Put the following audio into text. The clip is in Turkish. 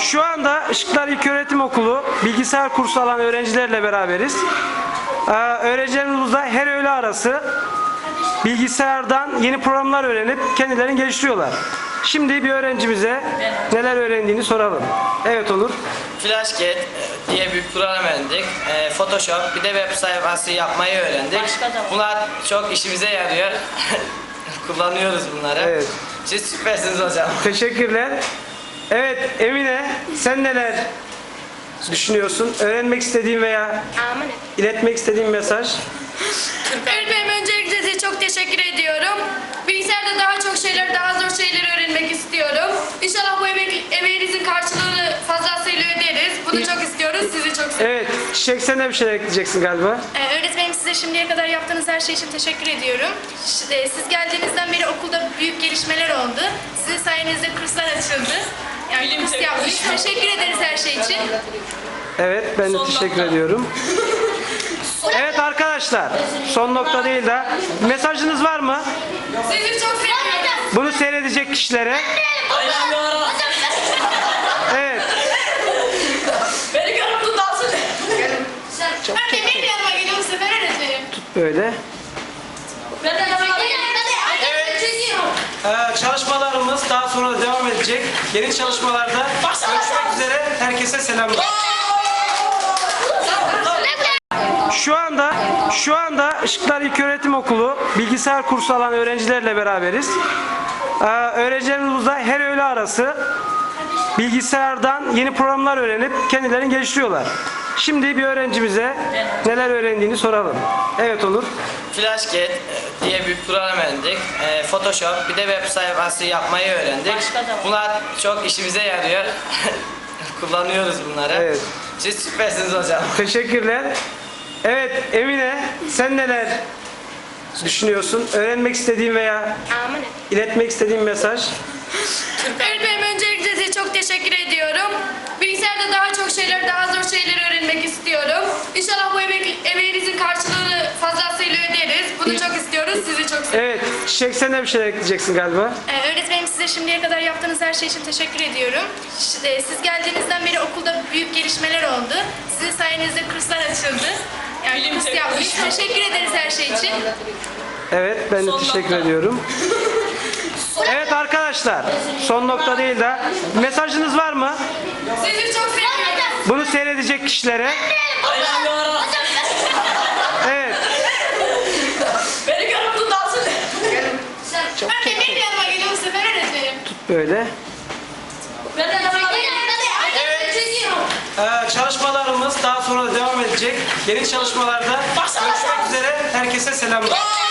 Şu anda Işıklar İlköğretim Okulu bilgisayar kursu alan öğrencilerle beraberiz. Ee, öğrencilerimiz burada her öğle arası bilgisayardan yeni programlar öğrenip kendilerini geliştiriyorlar. Şimdi bir öğrencimize neler öğrendiğini soralım. Evet Onur. FlashCat e, diye bir program öğrendik. E, Photoshop bir de web sayfası yapmayı öğrendik. Bunlar çok işimize yarıyor. Kullanıyoruz bunları. Evet. Siz süpersiniz hocam. Teşekkürler. Evet Emine sen neler düşünüyorsun? Öğrenmek istediğin veya iletmek istediğin mesaj? Öğretmenim öncelikle size çok teşekkür ediyorum. Bilgisayarda daha çok şeyler, daha zor şeyler öğrenmek istiyorum. İnşallah bu emek, emeğinizin karşılığını fazlasıyla öderiz. Bunu çok istiyoruz, sizi çok seviyorum. Evet Çiçek sen de bir şeyler ekleyeceksin galiba. Ee, öğretmenim size şimdiye kadar yaptığınız her şey için teşekkür ediyorum. Ş- e, Siz geldiğinizden beri okulda büyük gelişmeler oldu. Sizin sayenizde kurslar açıldı. Yani kurs yapmış. Teşekkür ederiz her şey için. Evet ben de teşekkür ediyorum. Evet arkadaşlar son nokta değil de mesajınız var mı? Sizi çok seviyorum. Bunu seyredecek kişilere. Evet. Beni görüp tutarsın. Öğretmenim benim yanıma geliyor bu sefer öğretmenim. Böyle. Ben de yanıma geliyorum. Ee, çalışmalarımız daha sonra da devam edecek. Yeni çalışmalarda görüşmek üzere. Herkese selamlar. Şu anda şu anda Işıklar İlköğretim Okulu bilgisayar kursu alan öğrencilerle beraberiz. Ee, öğrencilerimiz her öğle arası bilgisayardan yeni programlar öğrenip kendilerini geliştiriyorlar. Şimdi bir öğrencimize neler öğrendiğini soralım. Evet olur. FlashCat e, diye bir program öğrendik. E, Photoshop bir de web sayfası yapmayı öğrendik. Bunlar çok işimize yarıyor. Kullanıyoruz bunları. Evet. Siz süpersiniz hocam. Teşekkürler. Evet Emine sen neler düşünüyorsun? Öğrenmek istediğin veya iletmek istediğin mesaj? Öğretmenim öncelikle size çok teşekkür ediyorum. Bilgisayarda daha çok şeyler, daha zor şeyler sizi çok seviyorum. Evet Çiçek sen de bir şeyler ekleyeceksin galiba. Ee, öğretmenim size şimdiye kadar yaptığınız her şey için teşekkür ediyorum. Ş- e, Siz geldiğinizden beri okulda büyük gelişmeler oldu. Sizin sayenizde kurslar açıldı. Yani kurs yapmış. Teşekkür ederiz her şey için. Evet ben de teşekkür ediyorum. Evet arkadaşlar son nokta değil de mesajınız var mı? Sizi çok seviyorum. Bunu seyredecek kişilere. Evet. Beni görüp tutarsın. Öğretmenim benim yanıma geliyor bu sefer öğretmenim. Böyle. Ee, çalışmalarımız daha sonra da devam edecek. Yeni çalışmalarda görüşmek üzere. Herkese selamlar.